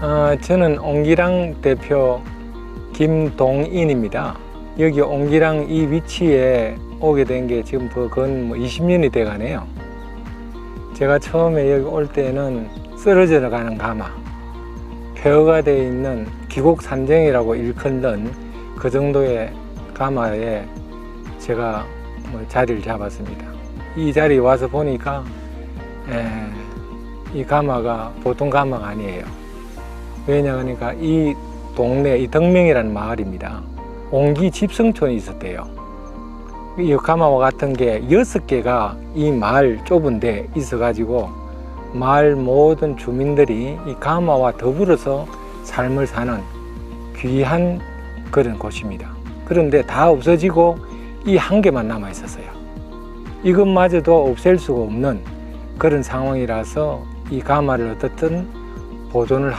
어, 저는 옹기랑 대표 김동인입니다. 여기 옹기랑 이 위치에 오게 된 게 지금 거건 뭐 20년이 돼 가네요. 제가 처음에 여기 올 때는 쓰러져 가는 가마, 폐허가 되어 있는 기곡 산정이라고 일컫는 그 정도의 가마에 제가 뭐 자리를 잡았습니다. 이 자리에 와서 보니까 에, 이 가마가 보통 가마가 아니에요. 왜냐 하니까 이 동네 이 덕명이라는 마을입니다. 옹기 집성촌이 있었대요. 이 가마와 같은 게 여섯 개가 이 마을 좁은데 있어가지고 마을 모든 주민들이 이 가마와 더불어서 삶을 사는 귀한 그런 곳입니다. 그런데 다 없어지고 이 한 개만 남아 있었어요. 이것마저도 없앨 수가 없는 그런 상황이라서 이 가마를 어떻든 보존을 하고